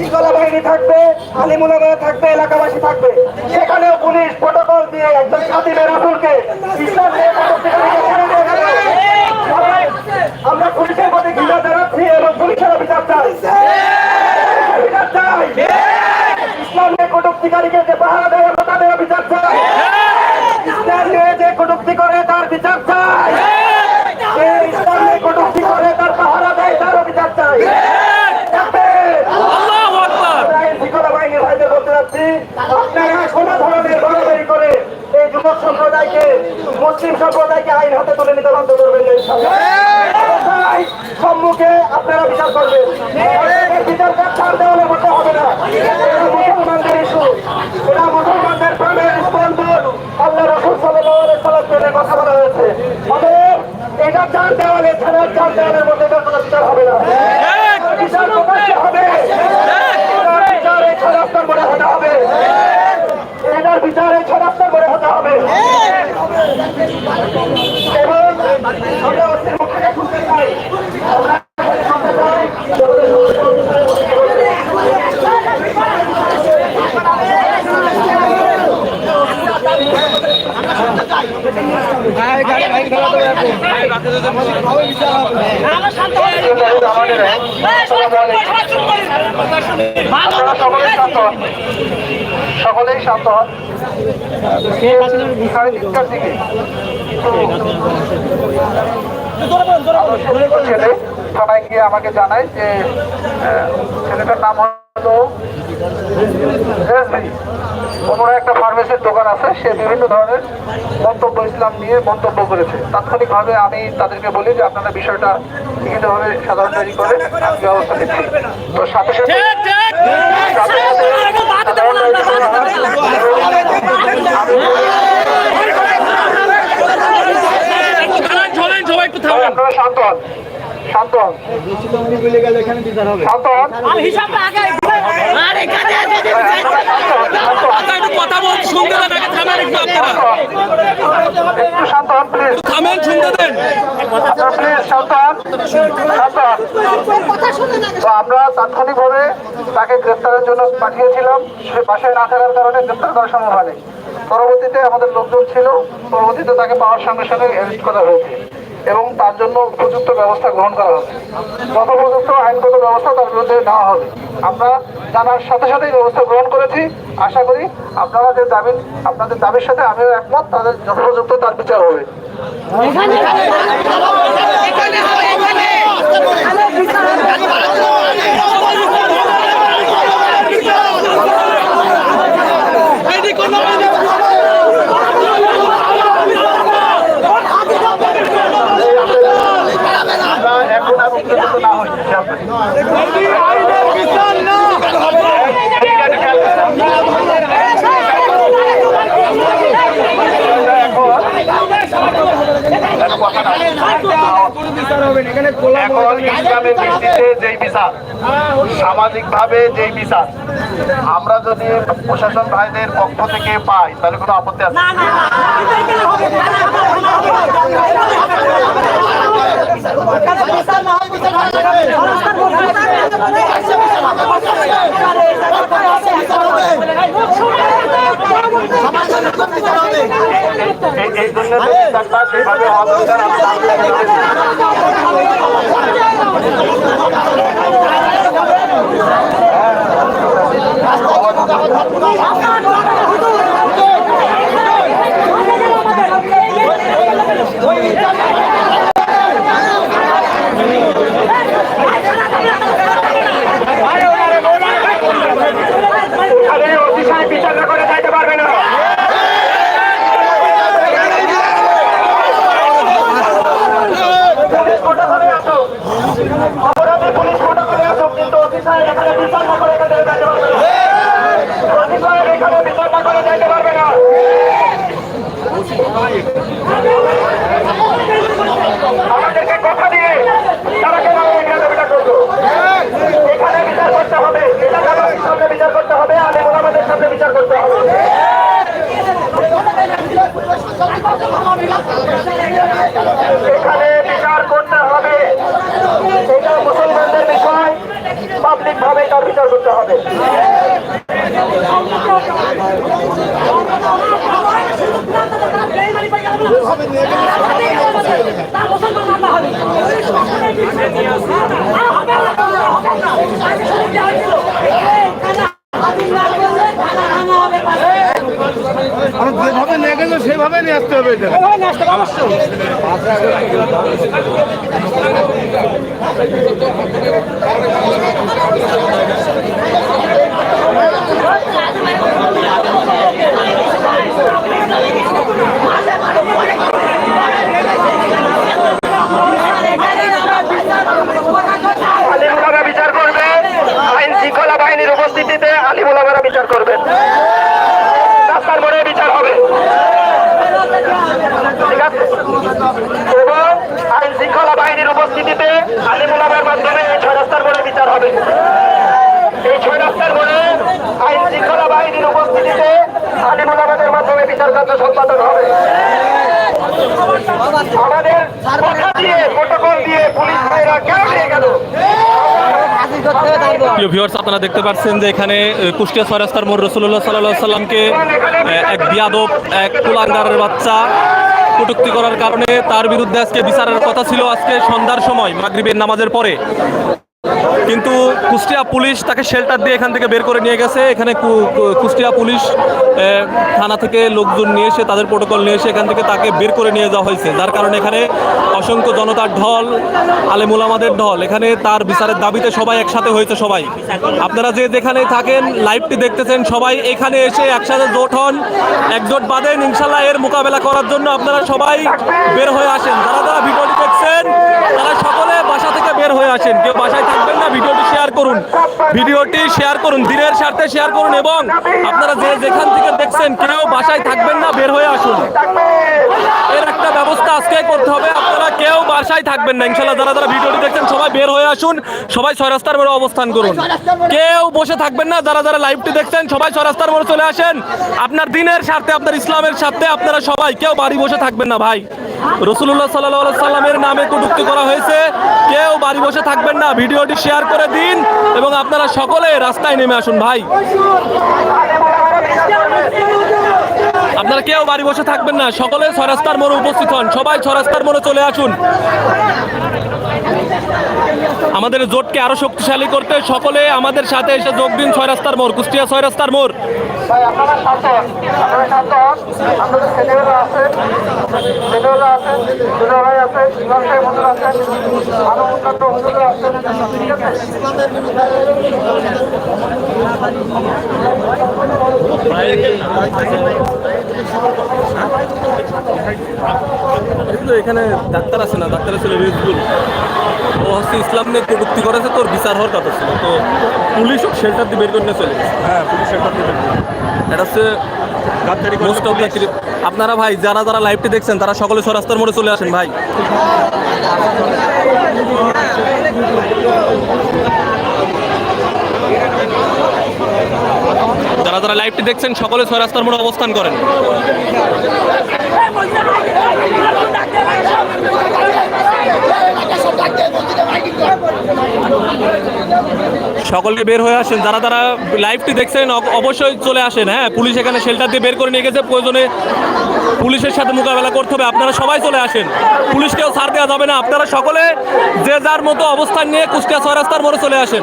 শৃঙ্খলা বাহিনী থাকবে আলিমুলাগা থাকবে, এলাকাবাসী থাকবে। সেখানেও পুলিশ প্রোটোকল দিয়ে একজন খাদিমের রাসুলকে। আমরা- পুলিশের প্রতি ঘৃণা জানাচ্ছি এবং পুলিশের বিচার চাই। ইসলামের কটুক্তিকারীকে যে পাহারা দেয় আমরা তাদের বিচার চাই ইসলাম নিয়ে যে কটূক্তি করে তার বিচার চাই যে ইসলাম নিয়ে কটূক্তি করে তার পাহারা দেয় তারও বিচার চাই থাকবেন। আমরা এই শৃঙ্খলা বাহিনীর ভাইদের বলতে যাচ্ছি, আপনারা কোনো ধরনের বাড়াবাড়ি করে এই যুবক সম্প্রদায়কে মুসলিম সম্প্রদায়কে আইন হাতে তুলে নিতে বাধ্য করবেন। তাই সম্মুখে আপনারা বিচার করবেন। বিচার কাজ ছাড় দেওয়ালে করতে হবে না। মুসলমানদের ইস্যু এটা মুসলমানদের প্রাণের স্পন্দন। আল্লাহ রসুল সাল্লাহ সাল্লাম কথা বলা হয়েছে। অতএব এটা চার দেওয়ালে ছাড়া চার দেওয়ালের মধ্যে এটার কোনো বিচার হবে না বিচার প্রকাশ্যে হবে এটার বিচার এই ছয় রাস্তার মোড়ে হতে হবে এটার বিচার এই ছয় রাস্তার মোড়ে হতে হবে এবং আমরা অস্ত্রের মুখ থেকে শুনতে চাই আমরা শুনতে চাই আপনারা সকলেই শান্ত হন। সকলেই শান্ত হন সাড়ে তিনটার ছেলে থানায় গিয়ে আমাকে জানায় যে ছেলেটার নাম কোনো একটা ফার্মেসির দোকান আছে সে বিভিন্ন ধরনের মন্তব্য ইসলাম নিয়ে মন্তব্য করেছে। তাৎক্ষণিকভাবে আমি তাদেরকে বলি যে আপনারা বিষয়টা লিখিতভাবে সাধারণ ডায়েরি করে আমি ব্যবস্থা নিচ্ছি। তো সাথে সাথে আপনারা শান্ত হন। শান্ত হন। শান্ত হন আর এখানে আছে যে ভাই, আপনারা শান্ত হন, শান্ত হন। থানায় একটু কথা বলছি শুনতে দেন আগে থামেন একটু আপনারা। একটু শান্ত হন প্লিজ থামেন শুনতে দেন। আপনারা প্লিজ শান্ত হন শান্ত হন তো আমরা তাৎক্ষণিকভাবে তাকে গ্রেপ্তারের জন্য পাঠিয়েছিলাম। সে বাসায় না থাকার কারণে গ্রেপ্তার করা সম্ভব হয়নি। পরবর্তীতে আমাদের লোকজন ছিল পরবর্তীতে তাকে পাওয়ার সঙ্গে সঙ্গে অ্যারেস্ট করা হয়েছে। এবং তার জন্য উপযুক্ত ব্যবস্থা গ্রহণ করা হবে যথোপযুক্ত আইনগত ব্যবস্থা তার বিরুদ্ধে নেওয়া হবে। আমরা জানার সাথে সাথেই ব্যবস্থা গ্রহণ করেছি। আশা করি আপনারা যে দাবি আপনাদের দাবির সাথে আমিও একমত, তাদের যথোপযুক্ত তার বিচার হবে। এখন ইসলামের ভিত্তিতে যেই বিচার আমরা যদি প্রশাসন ভাইদের পক্ষ থেকে পাই তাহলে কোনো আপত্তি আছে এই- জন্য সেভাবে আমাদেরকে কথা দিয়ে তারা কেন এখানে বিচার করব এখানে বিচার করতে হবে এলাকাবাসীর সামনে বিচার করতে হবে, আর আমাদের সামনে বিচার করতে হবে। এখানে যেভাবে নিয়ে গেছে সেভাবে নিয়ে আসতে হবে অবশ্যই। উপস্থিতিতে আলিমুলামারা বিচার করবেন রাস্তার মোড়ে বিচার হবে। আইন শৃঙ্খলা বাহিনীর উপস্থিতিতে আলিমুলামার মাধ্যমে এই ছয় রাস্তার মোড়ে বিচার হবে। এই ছয় রাস্তার মোড়ে আইন শৃঙ্খলা বাহিনীর উপস্থিতিতে আলিমুলামাদের মাধ্যমে বিচার কার্য সম্পাদন হবে। আমাদের কথা দিয়ে, প্রোটোকল দিয়ে পুলিশ ভাইরা কেন নিয়ে গেল? আপনারা দেখতে পাচ্ছেন যে এখানে কুষ্টিয়া ছয় রাস্তার মোড় রসুল্লাহ সাল্লাহ সাল্লামকে এক বিয়াদব, এক কুলাঙ্গারের বাচ্চা কটুক্তি করার কারণে তার বিরুদ্ধে আজকে বিচারের কথা ছিল আজকে সন্ধ্যার সময়, মাগরিবের নামাজের পরে। কিন্তু কুষ্টিয়া পুলিশ তাকে শেল্টার দিয়ে এখান থেকে বের করে নিয়ে গেছে। এখানে কুষ্টিয়া পুলিশ থানা থেকে লোকজন নিয়ে এসে, তাদের প্রোটোকল নিয়ে এসে এখান থেকে তাকে বের করে নিয়ে যাওয়া হয়েছে। যার কারণে এখানে অসংখ্য জনতার ঢল আলেমুলামাদের ঢল। এখানে তার বিচারের দাবিতে সবাই একসাথে হয়েছে সবাই। আপনারা যে যেখানে থাকেন লাইভটি দেখতেছেন, সবাই এখানে এসে একসাথে জোট হন, একজোট বাঁধেন। ইনশাল্লাহ এর মোকাবেলা করার জন্য আপনারা সবাই বের হয়ে আসেন। যারা যারা ভিডিওটি দেখছেন বাসা হয়ে আসেন কেউ বাসায় থাকবেন না, ভিডিওটি শেয়ার করুন। ভিডিওটি শেয়ার করুন, দিনের স্বার্থে শেয়ার করুন এবং আপনারা যে যেখান থেকে দেখছেন, কেউ বাসায় থাকবেন না, বের হয়ে আসুন। এর একটা ব্যবস্থা আজকে করতে হবে। আপনারা কেউ বাসায় থাকবেন না। ইনশাল্লাহ যারা যারা ভিডিওটি দেখছেন, সবাই বের হয়ে আসুন, সবাই ছয় রাস্তার মোড়ে অবস্থান করুন। কেউ বসে থাকবেন না। যারা যারা লাইভটি দেখছেন, সবাই ছয় রাস্তার মোড়ে চলে আসেন। আপনার দিনের স্বার্থে, আপনার ইসলামের স্বার্থে আপনারা সবাই, কেউ বাড়ি বসে থাকবেন না, ভাই। রসুল্লাহ সাল্লাহ সাল্লামের নামে কটুক্তি করা হয়েছে। কেউ বাড়ি বসে থাকবেন না, ভিডিওটি শেয়ার করে দিন এবং আপনারা সকলে রাস্তায় নেমে আসুন ভাই। আপনারা কেউ বাড়ি বসে থাকবেন না, সকলে ছরাস্তার মোড়ে উপস্থিত হন। সবাই ছরাস্তার মোড়ে চলে আসুন। আমাদের জোটকে আরও শক্তিশালী করতে সকলে আমাদের সাথে এসে যোগ দিন ছয় রাস্তার মোড়, কুষ্টিয়া ছয় রাস্তার মোড়। ভাই, আপনারা শান্ত হন। আপনারা শান্ত হন। আপনাদের ছেলেমেয়েরা আছে ছেলেমেয়েরা আছে দুটো ভাই আছে ইমান ভাই হুজুর আছেন আরও অন্যান্য হুজুররা আছেন ঠিক আছে কিন্তু এখানে ডাক্তার আছে না ডাক্তার ছিল রিজগুল ও হচ্ছে ইসলাম নিয়ে কটুক্তি করেছে তোর বিচার হওয়ার কথা ছিল। তো পুলিশ শেল্টার দিয়ে বের করে নিয়ে চলে গেছে। হ্যাঁ পুলিশ শেল্টার দেবেন এটা হচ্ছে মোস্ট অফ দ্য আপনারা ভাই যারা যারা লাইভটি দেখছেন তারা সকলে ছরাস্তার মোড়ে চলে আসেন ভাই। যারা যারা লাইভটি দেখছেন, সকলে ছয় রাস্তার মোড়ে অবস্থান করেন। সকলকে বের হয়ে আসেন। যারা তারা লাইভটি দেখছেন অবশ্যই চলে আসেন হ্যাঁ? পুলিশ এখানে শেল্টার দিয়ে বের করে নিয়ে গেছে। প্রয়োজনে পুলিশের সাথে মোকাবেলা করতে হবে। আপনারা সবাই চলে আসেন। পুলিশকেও ছাড় দেওয়া যাবে না। আপনারা সকলে যে যার মতো অবস্থান নিয়ে কুষ্টিয়া ছয় রাস্তার মোড়ে চলে আসেন।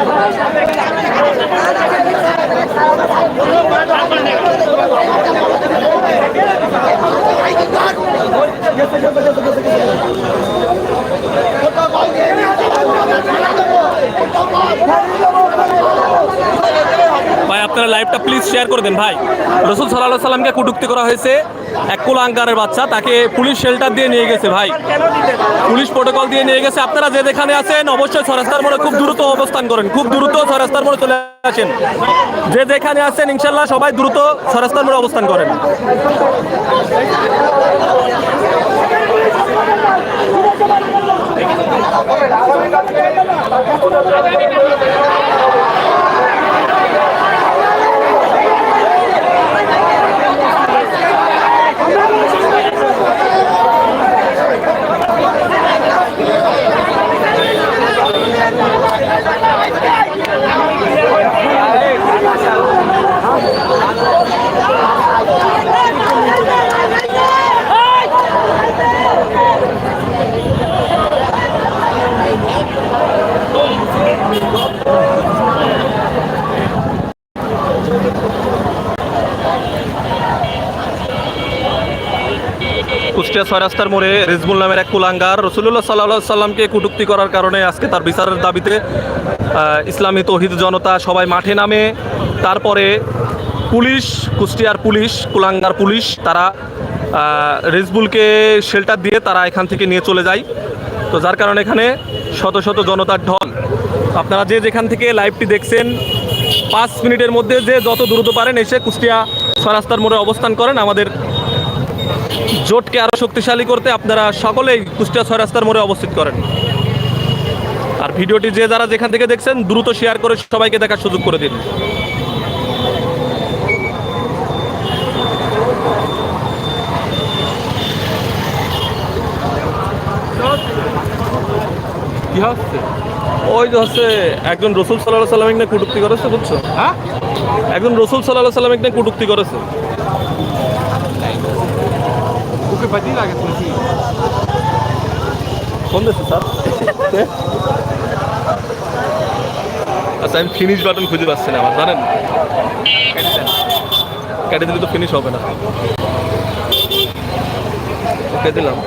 Come on, ভাই, আপনারা লাইভটা প্লিজ শেয়ার করে দেন, ভাই। রসুল সাল্লাহ সাল্লামকে কুটুক্তি করা হয়েছে এক কুলাঙ্কারের বাচ্চা, তাকে পুলিশ শেল্টার দিয়ে নিয়ে গেছে, ভাই। পুলিশ প্রোটোকল দিয়ে নিয়ে গেছে। আপনারা যে যেখানে আছেন, অবশ্যই ছরাস্তার মোড়ে খুব দ্রুত অবস্থান করেন, খুব দ্রুত ছরাস্তার মোড়ে চলে আসেন। যে যেখানে আছেন ইনশাল্লাহ সবাই দ্রুত ছরাস্তার মোড়ে অবস্থান করেন কুষ্টিয়া ছয় রাস্তার মোড়ে রেজমুল নামের এক কুলাঙ্গার রসুল্লাহ সাল্লাহ সাল্লামকে কটূক্তি করার কারণে আজকে তার বিচারের দাবিতে ইসলামী তহিদ জনতা সবাই মাঠে নামে। তারপরে পুলিশ, কুষ্টিয়ার পুলিশ, কুলাঙ্গার পুলিশ, তারা রেজবুলকে শেল্টার দিয়ে তারা এখান থেকে নিয়ে চলে যায়। তো যার কারণে এখানে শত শত জনতার ঢল। আপনারা যে যেখান থেকে লাইভটি দেখছেন, পাঁচ মিনিটের মধ্যে যে যত দ্রুত পারেন এসে কুষ্টিয়া ছয় রাস্তার মোড়ে অবস্থান করেন। আমাদের জোটকে আরও শক্তিশালী করতে আপনারা সকলেই কুষ্টিয়া ছয় রাস্তার মোড়ে অবস্থিত করেন। আর ভিডিওটি যে যারা যেখান থেকে দেখছেন দ্রুত শেয়ার করে সবাইকে দেখার সুযোগ করে দিন। কি হচ্ছে? ওই যে হচ্ছে একজন রসুল সাল্লাহ সাল্লামিক নিয়ে কুটুক্তি করেছে বুঝছ? হ্যাঁ? একজন রসুল সাল্লাহ সাল্লামিক নিয়ে কুটুক্তি করেছে। শুনছি কোন দেশে স্যার? আচ্ছা আমি ফিনিশ বাটন খুঁজে পাচ্ছি না আমার জানেন? কেটে দিলে তো ফিনিশ হবে না। ওকে দিলাম।